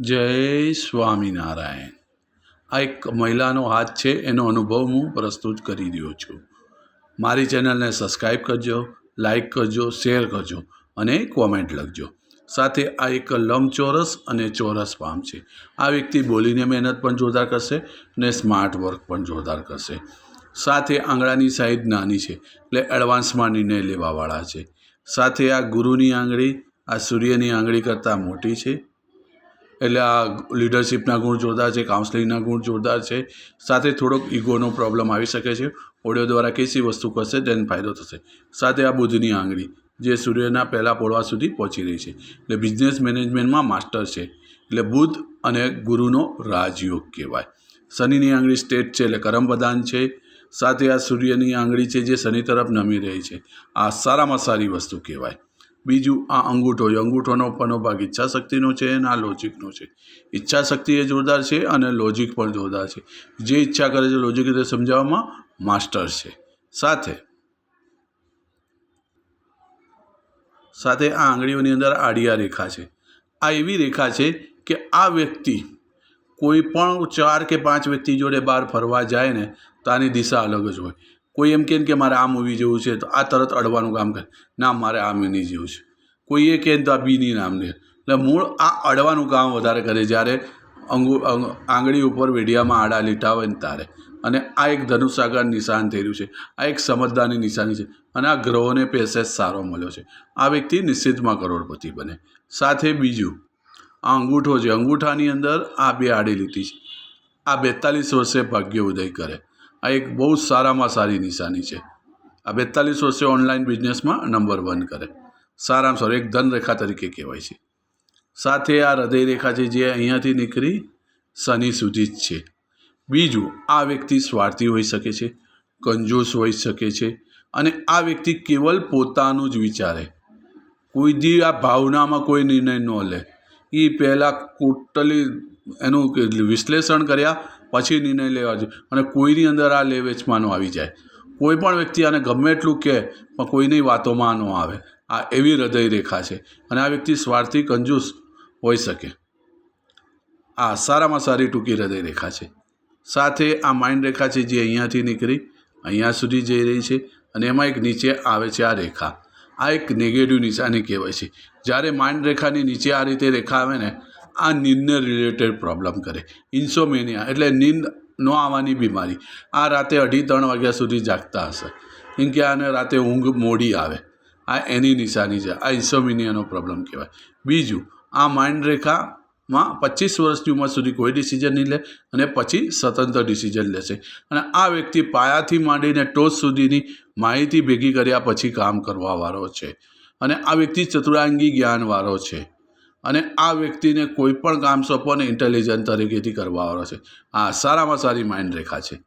જય સ્વામિનારાયણ. આ એક મહિલાનો હાથ છે, એનો અનુભવ હું પ્રસ્તુત કરી રહ્યો છું. મારી ચેનલને સબસ્ક્રાઈબ કરજો લાઈક કરજો, શેર કરજો અને કોમેન્ટ લખજો. સાથે આ એક લંબચોરસ અને ચોરસ પામ છે. આ વ્યક્તિ બોલીને મહેનત પણ જોરદાર કરશે અને સ્માર્ટ વર્ક પણ જોરદાર કરશે. સાથે આંગળાની સાઈઝ નાની છે, એટલે એડવાન્સમાં નિર્ણય લેવાવાળા છે. સાથે આ ગુરુની આંગળી, આ સૂર્યની આંગળી કરતાં મોટી છે. એટલે આ લીડરશિપના ગુણ જોરદાર છે કાઉન્સલિંગના ગુણ જોરદાર છે. સાથે થોડોક ઈગોનો પ્રોબ્લેમ આવી શકે છે. ઓડિયો દ્વારા કેસી વસ્તુ કરશે તેને ફાયદો થશે. સાથે આ બુધની આંગળી, જે સૂર્યના પહેલાં પોળવા સુધી પહોંચી રહી છે. એટલે બિઝનેસ મેનેજમેન્ટમાં માસ્ટર છે. એટલે બુધ અને ગુરુનો રાજયોગ કહેવાય. શનિની આંગળી સ્ટેટ છે, એટલે કરમપ્રધાન છે. સાથે આ સૂર્યની આંગળી છે, જે શનિ તરફ નમી રહી છે. આ સારામાં સારી વસ્તુ કહેવાય. બીજું આ અંગૂઠો અંગૂઠોનો પણ ભાગ ઈચ્છાશક્તિનો છે અને આ લોજિકનો છે. ઈચ્છાશક્તિ એ જોરદાર છે અને લોજિક પણ જોરદાર છે. જે ઈચ્છા કરે છે લોજિક રીતે સમજાવવામાં માસ્ટર છે. સાથે સાથે આ આંગળીઓની અંદર આડિયા રેખા છે. આ એવી રેખા છે કે આ વ્યક્તિ કોઈ પણ ચાર કે પાંચ વ્યક્તિ જોડે બહાર ફરવા જાય ને તો આની દિશા અલગ જ હોય. કોઈ એમ કહે કે મારે આ મૂવી જેવું છે તો આ તરત અડવાનું કામ કરે. ના, મારે આ મૂવી જેવું છે. કોઈ એ કહે તો આ બીની નામ લે એટલે મૂળ આ અડવાનું કામ વધારે કરે જ્યારે અંગુ આંગળી ઉપર વેડિયામાં આડા લીટા હોય ને તારે. અને આ એક ધનુષાકાર નિશાન થઈ રહ્યું છે. આ એક સમજદારની નિશાની છે. અને આ ગ્રહોને પેસેજ સારો મળ્યો છે. આ વ્યક્તિ નિશ્ચિતમાં કરોડપતિ બને. સાથે બીજું, આ અંગૂઠો છે. અંગૂઠાની અંદર આ બે આડી લીટી છે. આ બેતાલીસ વર્ષે ભાગ્ય ઉદય કરે. આ એક બહુ જ સારામાં સારી નિશાની છે. આ બેતાલીસ વર્ષે ઓનલાઈન બિઝનેસમાં નંબર વન કરે. સારામાં સારું, એક ધનરેખા તરીકે કહેવાય છે. સાથે આ હૃદયરેખા છે જે અહીંયાથી નીકળી શનિ સુધી જ છે. બીજું, આ વ્યક્તિ સ્વાર્થી હોઈ શકે છે, કંજૂસ હોઈ શકે છે અને આ વ્યક્તિ કેવલ પોતાનું જ વિચારે. કોઈ દી આ ભાવનામાં કોઈ નિર્ણય ન લે. એ પહેલાં ટોટલી એનું વિશ્લેષણ કર્યા પછી નિર્ણય લેવા જોઈએ. અને કોઈની અંદર આ લેવેચમાં ન આવી જાય. કોઈ પણ વ્યક્તિ આને ગમે એટલું કહે, પણ કોઈની વાતોમાં ન આવે. આ એવી હૃદય રેખા છે. અને આ વ્યક્તિ સ્વાર્થી કંજૂસ હોઈ શકે. આ સારામાં સારી ટૂંકી હૃદય રેખા છે. સાથે આ માઇન્ડ રેખા છે જે અહીંયાથી નીકળી, અહીંયા સુધી જઈ રહી છે અને એમાં એક નીચે આવે છે આ રેખા. આ એક નેગેટિવ નિશાની કહેવાય છે. જ્યારે માઇન્ડ રેખાની નીચે આ રીતે રેખા આવે ને આ નીંદને રિલેટેડ પ્રોબ્લેમ કરે. ઇન્સોમેનિયા એટલે નીંદ ન આવવાની બીમારી. આ રાતે અઢી ત્રણ વાગ્યા સુધી જાગતા હશે. કેમ કે આને રાતે ઊંઘ મોડી આવે. આ એની નિશાની છે. આ ઇન્સોમિનિયાનો પ્રોબ્લેમ કહેવાય. બીજું, આ માઇન્ડ રેખામાં પચીસ વર્ષની ઉંમર સુધી કોઈ ડિસિઝન નહીં લે અને પછી સ્વતંત્ર ડિસિઝન લેશે. અને આ વ્યક્તિ પાયાથી માંડીને ટોચ સુધીની માહિતી ભેગી કર્યા પછી કામ કરવાવાળો છે. અને આ વ્યક્તિ ચતુરાંગી જ્ઞાનવાળો છે. અને આ વ્યક્તિને કોઈ પણ કામ સોંપો ને ઇન્ટેલિજન્ટ તરીકેથી કરવાવાળો છે. આ સારામાં સારી માઇન્ડ રેખા છે.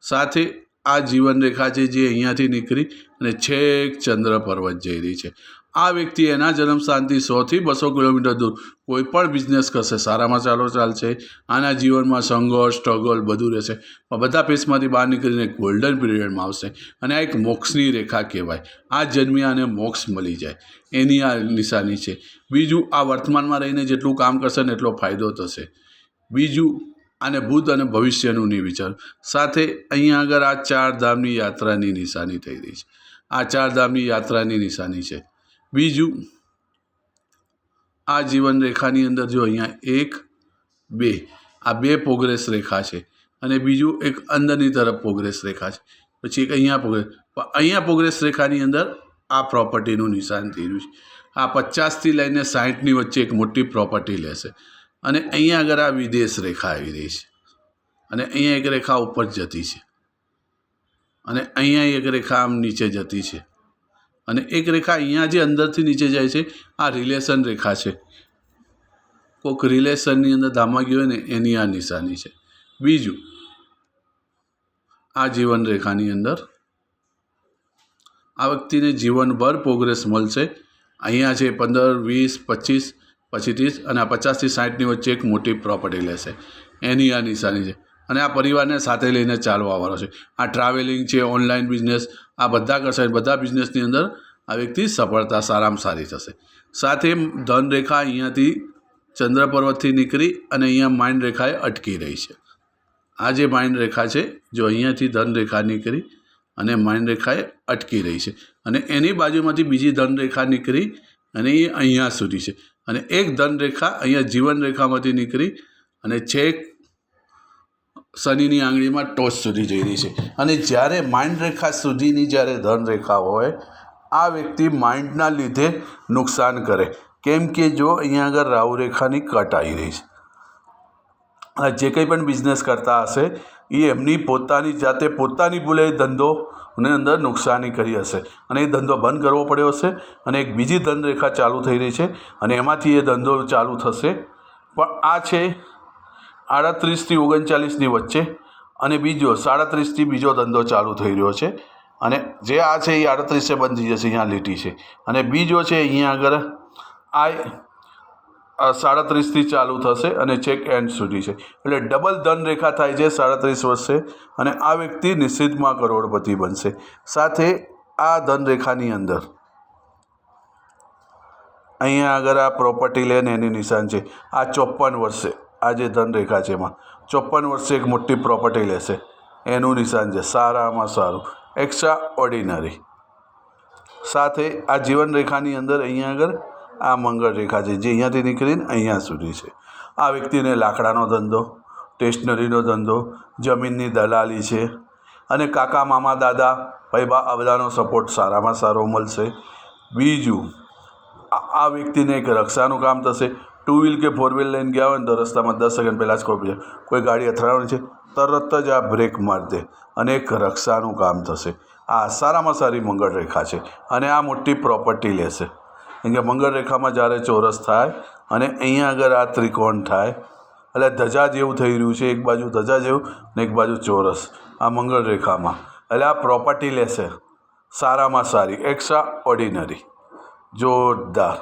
સાથે આ જીવન રેખા છે જે અહીંયાથી નીકળી અને છેક ચંદ્ર પર્વત જઈ રહી છે. આ વ્યક્તિ એના જન્મ સ્થાનથી સોથી બસો કિલોમીટર દૂર. કોઈ પણ બિઝનેસ કરશે. સારામાં ચાલો ચાલશે આના જીવનમાં સંઘર્ષ સ્ટ્રગલ બધું રહેશે. પણ બધા પેસમાંથી બહાર નીકળીને ગોલ્ડન પીરિયડમાં આવશે. અને આ એક મોક્ષની રેખા કહેવાય. આ જન્મ્યા આને મોક્ષ મળી જાય. એની આ નિશાની છે. બીજું, આ વર્તમાનમાં રહીને જેટલું કામ કરશે ને એટલો ફાયદો થશે. બીજું, આને ભૂત અને ભવિષ્યનું નહીં વિચાર. સાથે અહીંયા આગળ આ ચાર ધામની યાત્રાની નિશાની થઈ રહી છે. આ ચાર ધામની યાત્રાની નિશાની છે. બીજું, આ જીવન રેખાની અંદર જો અહીંયા એક, બે, આ બે પ્રોગ્રેસ રેખા છે અને બીજું એક અંદરની તરફ પ્રોગ્રેસ રેખા છે. પછી એક અહીંયા પ્રોગ્રેસ અહીંયા પ્રોગ્રેસ રેખાની અંદર આ પ્રોપર્ટીનું નિશાન થઈ રહ્યું છે. આ પચાસથી લઈને સાહીઠની વચ્ચે એક મોટી પ્રોપર્ટી લેશે. અને અહીંયા આગળ આ વિદેશ રેખા આવી રહી છે. અને અહીંયા એક રેખા ઉપર જતી છે. અને અહીંયા એક રેખા આમ નીચે જતી છે. અને એક રેખા અહીંયા જે અંદરથી નીચે જાય છે, આ રિલેશન રેખા છે. કોઈક રિલેશનની અંદર ધામા ગયો ને, એની આ નિશાની છે. બીજું, આ જીવન રેખાની અંદર. આ વ્યક્તિને જીવનભર પ્રોગ્રેસ મળશે. અહીંયા છે પંદર, વીસ, પચીસ, પછી ત્રીસ અને આ પચાસથી સાઠની વચ્ચે એક મોટી પ્રોપર્ટી લેશે. એની આ નિશાની છે. અને આ પરિવારને સાથે લઈને ચાલવાવાળો છે. આ ટ્રાવેલિંગ છે ઓનલાઈન બિઝનેસ આ બધા કરશે બધા બિઝનેસની અંદર આ વ્યક્તિ સફળતા, સારામાં સારી થશે. સાથે ધનરેખા અહીંયાથી ચંદ્ર પર્વતથી નીકળી અને અહીંયા માઇન્ડ રેખાએ અટકી રહી છે. આ જે માઇન્ડ રેખા છે, જો અહીંયાથી ધન રેખા નીકળી અને માઇન્ડ રેખાએ અટકી રહી છે. અને એની બાજુમાંથી બીજી ધન રેખા નીકળી અને એ અહીંયા સુધી છે. અને એક ધન રેખા અહીંયા જીવન રેખામાંથી નીકળી અને છેક શનિની આંગળીમાં ટોચ સુધી જઈ રહી છે. અને જ્યારે માઇન્ડ રેખા સુધીની જ્યારે ધન રેખા હોય, આ વ્યક્તિ માઇન્ડના લીધે નુકસાન કરે. કેમ કે જો અહીંયા આગળ રાહુ રેખાની કટ આવી રહી છે. જે કંઈ પણ બિઝનેસ કરતા હશે, એ એમની પોતાની જાતે પોતાની ભૂલે ધંધો ને અંદર નુકસાની કરી હશે. અને એ ધંધો બંધ કરવો પડ્યો હશે અને એક બીજી ધનરેખા ચાલુ થઈ રહી છે અને એમાંથી એ ધંધો ચાલુ થશે. પણ આ છે આડત્રીસથી ઓગણચાલીસની વચ્ચે અને બીજો સાડત્રીસથી બીજો ધંધો ચાલુ થઈ રહ્યો છે. અને જે આ છે એ આડત્રીસે બંધ થઈ જશે, અહીંયા લીટી છે. અને બીજો છે અહીંયા આગળ આ સાડત્રીસથી ચાલુ થશે અને ચેક એન્ડ સુધી છે. એટલે ડબલ ધન રેખા થાય છે સાડત્રીસ વર્ષે અને આ વ્યક્તિ નિશ્ચિતમાં કરોડપતિ બનશે. સાથે આ ધન રેખાની અંદર અહીંયા આગળ આ પ્રોપર્ટી લેન એની નિશાન છે. આ ચોપન વર્ષે. આ જે ધન છે એમાં. ચોપન વર્ષે એક મોટી પ્રોપર્ટી લેશે. એનું નિશાન છે સારામાં સારું. એક્સ્ટ્રા ઓર્ડિનરી સાથે આ જીવન રેખાની અંદર અહીંયા આગળ આ મંગળ રેખા છે, જે અહીંયાથી નીકળીને અહીંયા સુધી છે. આ વ્યક્તિને લાકડાનો ધંધો સ્ટેશનરીનો ધંધો, જમીનની દલાલી છે અને કાકા, મામા, દાદા ભાઈ બા આ બધાનો સપોર્ટ સારામાં સારો મળશે. બીજું આ વ્યક્તિને એક રક્ષાનું કામ થશે. ટુ વ્હીલ કે ફોર વ્હીલ લઈને ગયા હોય ને તો રસ્તામાં દસ સેકન્ડ પહેલાં જ કોઈ કોઈ ગાડી અથડાવાની છે, તરત જ આ બ્રેક મારી દે અને એક રક્ષાનું કામ થશે. આ સારામાં સારી મંગળ રેખા છે અને આ મોટી પ્રોપર્ટી લેશે. કેમ કે મંગળ રેખામાં જ્યારે ચોરસ થાય અને અહીંયા આગળ આ ત્રિકોણ થાય, એટલે ધજા જેવું થઈ રહ્યું છે, એક બાજુ ધજા જેવું ને એક બાજુ ચોરસ આ મંગળ રેખામાં એટલે આ પ્રોપર્ટી લેશે. સારામાં સારી એક્સ્ટ્રા ઓર્ડિનરી જોરદાર.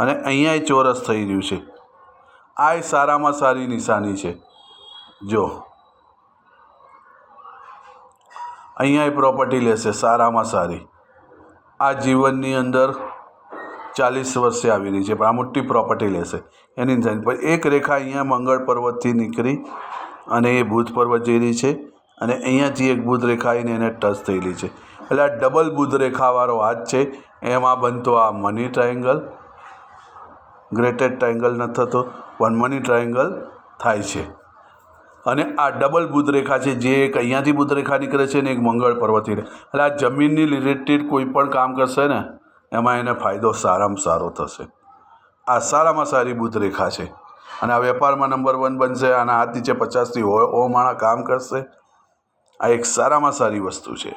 અને અહીંયા ચોરસ થઈ રહ્યું છે. આ સારામાં સારી નિશાની છે. જો. અહીંયા પ્રોપર્ટી લેશે, સારામાં સારી. આ જીવનની અંદર ચાલીસ વર્ષે આવી રહી છે, પણ આ મોટી પ્રોપર્ટી લેશે. એની નિશાની પણ એક રેખા અહીંયા મંગળ પર્વતથી નીકળી અને એ બુધ પર્વત જઈ રહી છે અને અહીંયાથી એક બુધ રેખા આવીને એને ટચ થયેલી છે. એટલે આ ડબલ બુધ રેખાવાળો હાથ છે, એમાં બનતો આ મની ટ્રાયેંગલ ગ્રેટેડ ટ્રાયેંગલ ન થતો વન મની ટ્રાયેંગલ થાય છે. અને આ ડબલ બુધ છે, જે એક અહીંયાથી બુધ નીકળે છે ને એક મંગળ પર્વતથી એટલે આ જમીનની રિલેટેડ કોઈ પણ કામ કરશે ને, એમાં એને ફાયદો સારામાં સારો થશે. આ સારામાં સારી બુધ છે. અને આ વેપારમાં નંબર વન બનશે, અને હાથ નીચે પચાસથી ઓ માણા કામ કરશે, આ એક સારામાં સારી વસ્તુ છે.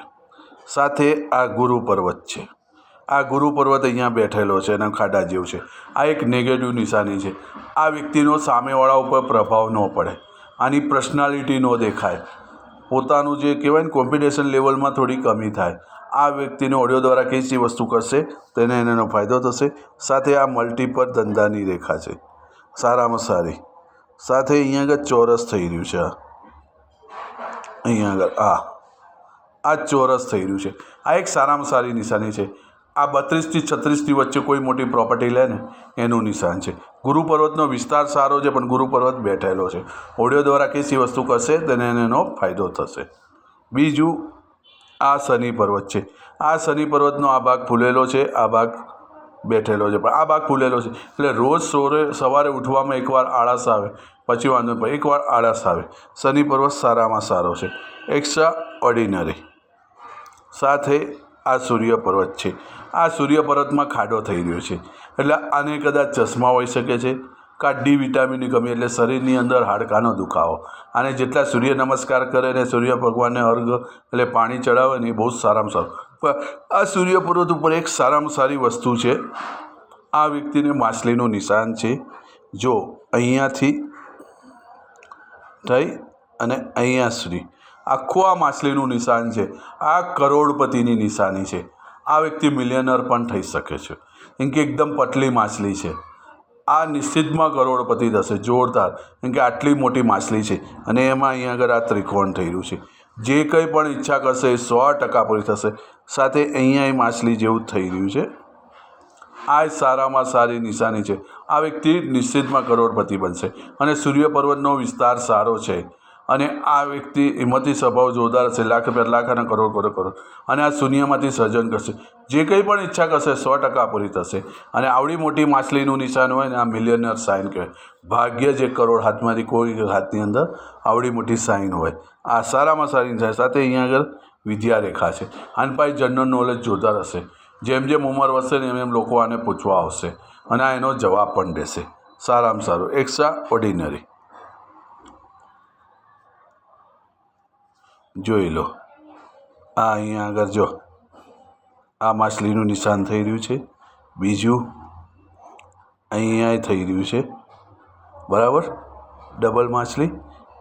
સાથે આ ગુરુ પર્વત છે. આ ગુરુ પર્વત અહીંયા બેઠેલો છે અને ખાડા જેવું છે. આ એક નેગેટિવ નિશાની છે. આ વ્યક્તિનો સામેવાળા ઉપર પ્રભાવ ન પડે. આની પર્સનાલિટી ન દેખાય. પોતાનું જે કહેવાય ને કોમ્પિટિશન લેવલમાં થોડી કમી થાય. આ વ્યક્તિને ઓડિયો દ્વારા કઈ વસ્તુ કરશે, તેને એનો ફાયદો થશે. સાથે આ મલ્ટીપલ ધંધાની રેખા છે. સારામાં સારી. સાથે અહીંયા આગળ ચોરસ થઈ રહ્યું છે. અહીંયા આગળ આ આ ચોરસ થઈ રહ્યું છે. આ એક સારામાં સારી નિશાની છે. આ બત્રીસથી છત્રીસની વચ્ચે કોઈ મોટી પ્રોપર્ટી લે ને, એનું નિશાન છે. ગુરુ પર્વતનો વિસ્તાર સારો છે, પણ ગુરુ પર્વત બેઠેલો છે. ઓડિયો દ્વારા કેસી વસ્તુ કરશે તેને એનો ફાયદો થશે. બીજું, આ શનિ પર્વત છે. આ શનિ પર્વતનો આ ભાગ ફૂલેલો છે, આ ભાગ બેઠેલો છે, પણ આ ભાગ ફૂલેલો છે. એટલે રોજ સોરે સવારે ઉઠવામાં એકવાર આળસ આવે, પછી વાંધો નહીં એકવાર આળસ આવે. શનિ પર્વત સારામાં સારો છે. એક્સ્ટ્રા ઓર્ડિનરી સાથે આ સૂર્ય પર્વત છે. આ સૂર્યપર્વતમાં ખાડો થઈ રહ્યો છે. એટલે આને કદાચ ચશ્મા હોઈ શકે છે. કાં ડી વિટામિનની કમી એટલે શરીરની અંદર હાડકાનો દુખાવો. અને જેટલા સૂર્ય નમસ્કાર કરે ને સૂર્ય ભગવાનને અર્ઘ એટલે પાણી ચડાવે ને એ બહુ સારામાં સારું. આ સૂર્ય પર્વત ઉપર એક સારામાં સારી વસ્તુ છે. આ વ્યક્તિને માછલીનું નિશાન છે. જો અહીંયાથી થઈ અને અહીંયા સુધી. આખું આ માછલીનું નિશાન છે. આ કરોડપતિની નિશાની છે. આ વ્યક્તિ મિલિયનર પણ થઈ શકે છે. કેમ કે એકદમ પતલી માછલી છે. આ નિશ્ચિતમાં કરોડપતિ થશે, જોરદાર. કેમ કે આટલી મોટી માછલી છે અને એમાં અહીંયા આગળ આ ત્રિકોણ થઈ રહ્યું છે. જે કંઈ પણ ઈચ્છા કરશે એ સો ટકા પૂરી થશે. સાથે અહીંયા એ માછલી જેવું થઈ રહ્યું છે. આ સારામાં સારી નિશાની છે. આ વ્યક્તિ નિશ્ચિતમાં કરોડપતિ બનશે. અને સૂર્ય પર્વતનો વિસ્તાર સારો છે. અને આ વ્યક્તિ હિંમતી સ્વભાવ જોરદાર હશે. લાખ રૂપિયા લાખ અને કરોડ કરોડ કરોડ અને આ શૂન્યમાંથી સર્જન કરશે. જે કંઈ પણ ઈચ્છા કરશે સો ટકા પૂરી થશે. અને આવડી મોટી માછલીનું નિશાન હોય ને આ મિલિયનર સાઇન કહેવાય. ભાગ્ય જે કરોડ હાથમાંથી કોઈ હાથની અંદર આવડી મોટી સાઇન હોય. આ સારામાં સારી સાથે અહીંયા આગળ વિદ્યા રેખા છે. પાસે જનરલ નોલેજ જોરદાર હશે. જેમ જેમ ઉંમર વધશે ને એમ એમ લોકો આને પૂછવા આવશે. અને આ એનો જવાબ પણ દેશે. સારામાં સારું. એક્સ્ટ્રા ઓર્ડિનરી જોઈ લો. આ અહીંયા આગળ જો. આ માછલીનું નિશાન થઈ રહ્યું છે. બીજું અહીંયા થઈ રહ્યું છે. બરાબર? ડબલ માછલી.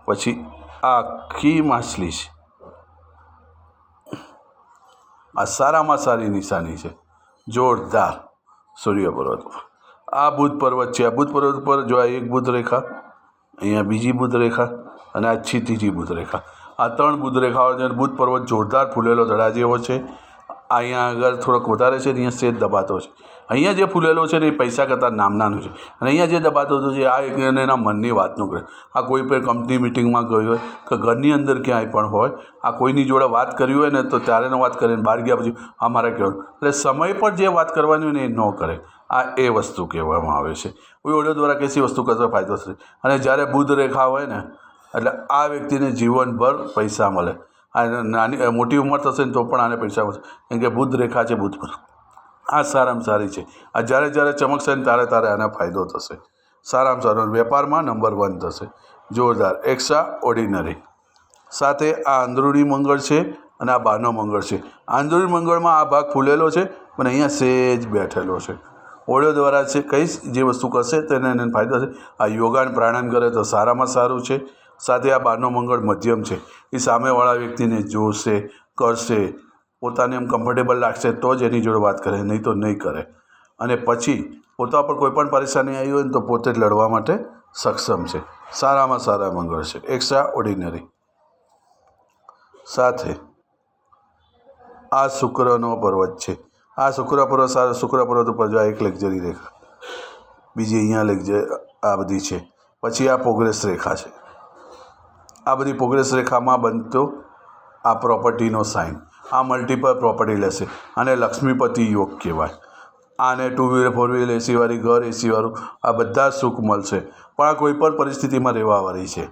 પછી આખી માછલી છે. આ સારામાં સારી નિશાની છે. જોરદાર સૂર્ય પર્વત આ બુધ પર્વત છે. આ બુધ પર્વત પર જો આ એક બુધ રેખા અહીંયા બીજી બુધ રેખા અને આ છી ત્રીજી બુધ રેખા આ ત્રણ બુદ્ધરેખાઓ રેખાઓ છે બુધ પર્વત જોરદાર ફૂલેલો ધડા જેવો છે. અહીંયા આગળ થોડોક વધારે છે, અહીંયા સેજ દબાતો છે. અહીંયા જે ફૂલેલો છે ને એ પૈસા કરતાં નામનાનું છે. અને અહીંયા જે દબાતો હતો છે આ એક એના મનની વાતનું કરે. આ કોઈ પણ કંપની મિટિંગમાં ગયો હોય કે ઘરની અંદર ક્યાંય પણ હોય, આ કોઈની જોડે વાત કરવી હોય ને તો ત્યારેનો વાત કરે ને બહાર ગયા પછી આ મારે કહેવાનું. એટલે સમય પર જે વાત કરવાની હોય ને એ ન કરે. આ એ વસ્તુ કહેવામાં આવે છે. કોઈ ઓડિયો દ્વારા કેસી વસ્તુ કરતો ફાયદો થશે? અને જ્યારે બુધ રેખા હોય ને એટલે આ વ્યક્તિને જીવનભર પૈસા મળે. આ નાની મોટી ઉંમર થશે ને તો પણ આને પૈસા મળશે. કેમ કે બુધ રેખા છે બુદ્ધ પર. આ સારામાં સારી છે. આ જ્યારે જ્યારે ચમકશે ને ત્યારે તારે આને ફાયદો થશે. સારામાં સારો. વેપારમાં નંબર વન થશે. જોરદાર. એક્સ્ટ્રા ઓર્ડિનરી સાથે આ અંદરૂણી મંગળ છે અને આ બહારનો મંગળ છે. આંદરૂણી મંગળમાં આ ભાગ ફૂલેલો છે પણ અહીંયા સેજ બેઠેલો છે. ઓળિયો દ્વારા છે કઈ જે વસ્તુ કરશે તેને એને ફાયદો થશે. આ યોગાન પ્રાણાયામ કરે તો સારામાં સારું છે. સાથે આ બહારનો મંગળ મધ્યમ છે. એ સામેવાળા વ્યક્તિને જોશે, કરશે, પોતાને એમ કમ્ફર્ટેબલ લાગશે તો જ એની જોડે વાત કરે, નહીં તો નહીં કરે. અને પછી પોતા પર કોઈ પણ પરેશાની આવી હોય ને તો પોતે જ લડવા માટે સક્ષમ છે. સારામાં સારા મંગળ છે. એક્સ્ટ્રા ઓર્ડિનરી સાથે આ શુક્રનો પર્વત છે. આ શુક્ર પર્વત સારા શુક્ર પર્વત ઉપર જો એક લેક્ચરી રેખા. બીજી અહીંયા લેક્ચર આ બધી છે. પછી આ પ્રોગ્રેસ રેખા છે. આ બધી પ્રોગ્રેસ રેખામાં બનતો આ પ્રોપર્ટીનો સાઇન આ મલ્ટિપલ પ્રોપર્ટી લેશે અને લક્ષ્મીપતિ યોગ કહેવાય. આને ટુ વ્હીલર ફોર વ્હીલર એસીવાળી ઘર એસીવાળું આ બધા સુખ મળશે. પણ આ કોઈ પણ પરિસ્થિતિમાં રહેવાવાળી છે.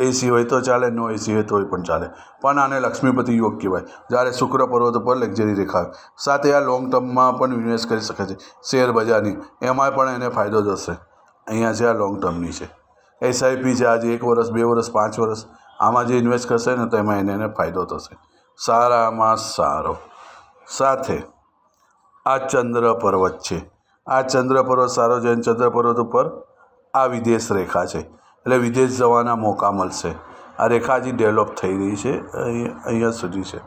એસી હોય તો ચાલે નો એસી હોય તોય પણ ચાલે. પણ આને લક્ષ્મીપતિ યોગ કહેવાય. જ્યારે શુક્ર પર્વત ઉપર લક્ઝરી રેખા સાથે આ લોંગ ટર્મમાં પણ ઇન્વેસ્ટ કરી શકે છે. શેર બજારની. એમાં પણ એને ફાયદો થશે. અહીંયા છે આ લોંગ ટર્મની છે. એસઆઈપી છે, આજે એક વર્ષ, બે વર્ષ, પાંચ વર્ષ, આમાં જે ઇન્વેસ્ટ કરશે ને, તો એમાં એને એને ફાયદો થશે. સારામાં સારો. સાથે આ ચંદ્ર પર્વત છે. આ ચંદ્ર પર્વત સારો છે ચંદ્ર પર્વત ઉપર આ વિદેશ રેખા છે. એટલે વિદેશ જવાના મોકા મળશે. આ રેખા હજી ડેવલપ થઈ રહી છે, અહીં, અહીંયા સુધી છે.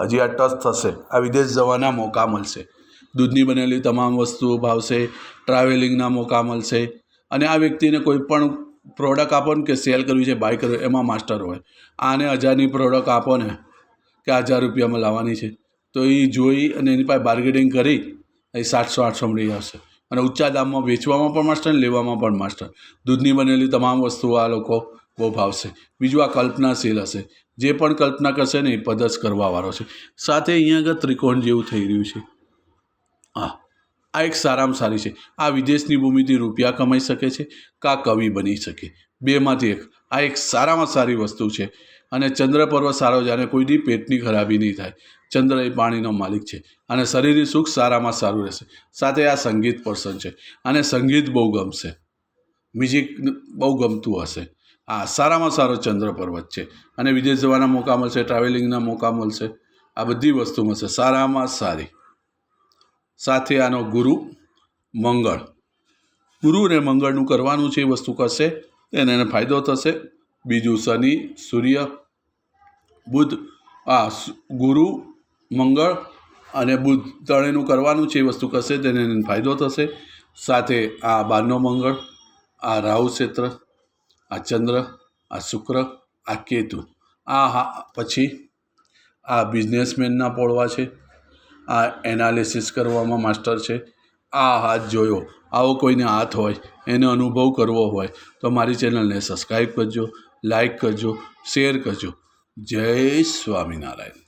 હજી આ ટચ થશે. આ વિદેશ જવાના મોકા મળશે. દૂધની બનેલી તમામ વસ્તુઓ ભાવશે. ટ્રાવેલિંગના મોકા મળશે. અને આ વ્યક્તિને કોઈ પણ પ્રોડક્ટ આપો ને કે સેલ કરવી છે બાય કરવી એમાં માસ્ટર હોય. આને હજારની પ્રોડક્ટ આપો ને કે હજાર રૂપિયામાં લાવવાની છે. તો એ જોઈ અને એની પાસે બાર્ગેનિંગ કરી, એ સાતસો આઠસો મળી આવશે. અને ઊંચા દામમાં વેચવામાં પણ માસ્ટર ને લેવામાં પણ માસ્ટર. દૂધની બનેલી તમામ વસ્તુઓ આ લોકો બહુ ભાવશે. બીજું આ કલ્પનાશીલ હશે. જે પણ કલ્પના કરશે ને એ પદસ કરવાવાળો છે. સાથે અહીંયા આગળ ત્રિકોણ જેવું થઈ રહ્યું છે. હા. આ એક સારામાં સારી છે. આ વિદેશની ભૂમિથી રૂપિયા કમાઈ શકે છે, કા કવિ બની શકે. બેમાંથી એક. આ એક સારામાં સારી વસ્તુ છે. અને ચંદ્ર પર્વ સારો છે, અને કોઈની પેટની ખરાબી નહીં થાય. ચંદ્ર એ પાણીનો માલિક છે. અને શરીરની સુખ સારામાં સારું રહેશે. સાથે આ સંગીત પર્સન છે. અને સંગીત બહુ ગમશે. મ્યુઝિક બહુ ગમતું હશે. આ સારામાં સારો ચંદ્ર પર્વત છે. અને વિદેશ જવાના મોકા મળશે, ટ્રાવેલિંગના મોકા મળશે. આ બધી વસ્તુ મળશે સારામાં સારી. સાથે આનો ગુરુ મંગળ. ગુરુ અને મંગળનું કરવાનું છે એ વસ્તુ કરશે, એને એને ફાયદો થશે. બીજું શનિ, સૂર્ય, બુધ, આ ગુરુ, મંગળ અને બુધ ત્રણેયનું કરવાનું છે એ વસ્તુ કરશે, તેને એને ફાયદો થશે. સાથે આ બારનો મંગળ, આ રાહુ ક્ષેત્ર, આ ચંદ્ર, આ શુક્ર, આ કેતુ. આ હા, પછી આ બિઝનેસમેનના પોળવા છે. આ એનાલિસિસ કરવામાં માસ્ટર છે. આ હાથ જોયો. આવો કોઈને હાથ હોય, એને અનુભવ કરવો હોય, તો મારી ચેનલને સબસ્ક્રાઈબ કરજો લાઈક કરજો, શેર કરજો. જય સ્વામિનારાયણ.